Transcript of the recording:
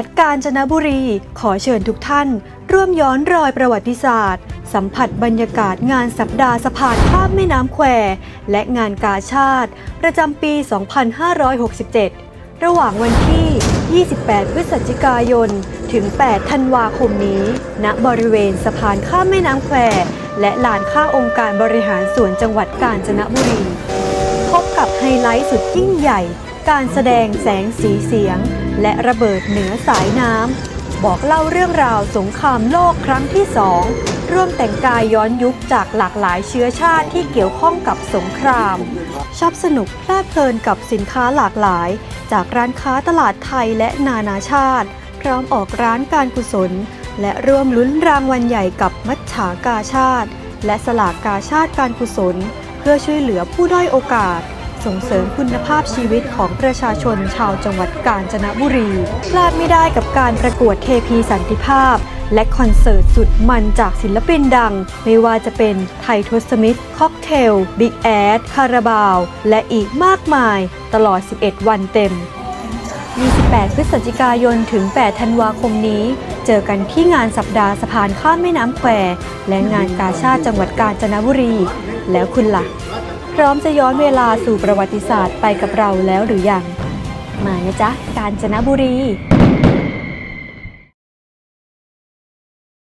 ัดกาญจนบุรี ขอเชิญทุกท่าน ร่วมย้อนรอยประวัติศาสตร์ สัมผัสบรรยากาศงานสัปดาห์สะพานข้ามแม่น้ำแคว และงานกาชาติ ประจำปี 2567 ระหว่างวันที่ 28 พฤศจิกายน ถึง 8 ธันวาคมนี้ ณ บริเวณสะพานข้ามแม่น้ำแคว และลานข้าองค์การบริหารส่วนจังหวัดกาญจนบุรี พบกับไฮไลท์สุดยิ่งใหญ่ การแสดงแสงสีเสียง และระเบิดเหนือสายน้ำบอกเล่าเรื่องราวสงครามโลกครั้งที่สองร่วมแต่งกายย้อนยุคจากหลากหลายเชื้อชาติที่เกี่ยวข้องกับสงครามชอบสนุกเพลิดเพลินกับสินค้าหลากหลาย จากร้านค้าตลาดไทยและนานาชาติ พร้อมออกร้านการกุศล และร่วมลุ้นรางวัลใหญ่กับมัจฉากาชาติ และสลากกาชาติการกุศล เพื่อช่วยเหลือผู้ด้อยโอกาส ส่งเสริมคุณภาพชีวิตของประชาชนชาวจังหวัดกาญจนบุรี พลาดไม่ได้กับการประกวดเทพีสันติภาพ และคอนเสิร์ตสุดมันจากศิลปินดัง ไม่ว่าจะเป็นไททศมิตรค็อกเทล บิ๊กแอด คาราบาว และอีกมากมาย ตลอด 11 วันเต็ม 28 พฤศจิกายนถึง 8 ธันวาคมนี้ เจอกันที่งานสัปดาห์สะพานข้ามแม่น้ำแควและงานกาชาติจังหวัดกาญจนบุรี แล้วคุณล่ะ ร้อมจะย้อนเวลาสู่ประวัติศาสตร์ไปกับเราแล้วหรือยัง มานะจ๊ะ กาญจนบุรี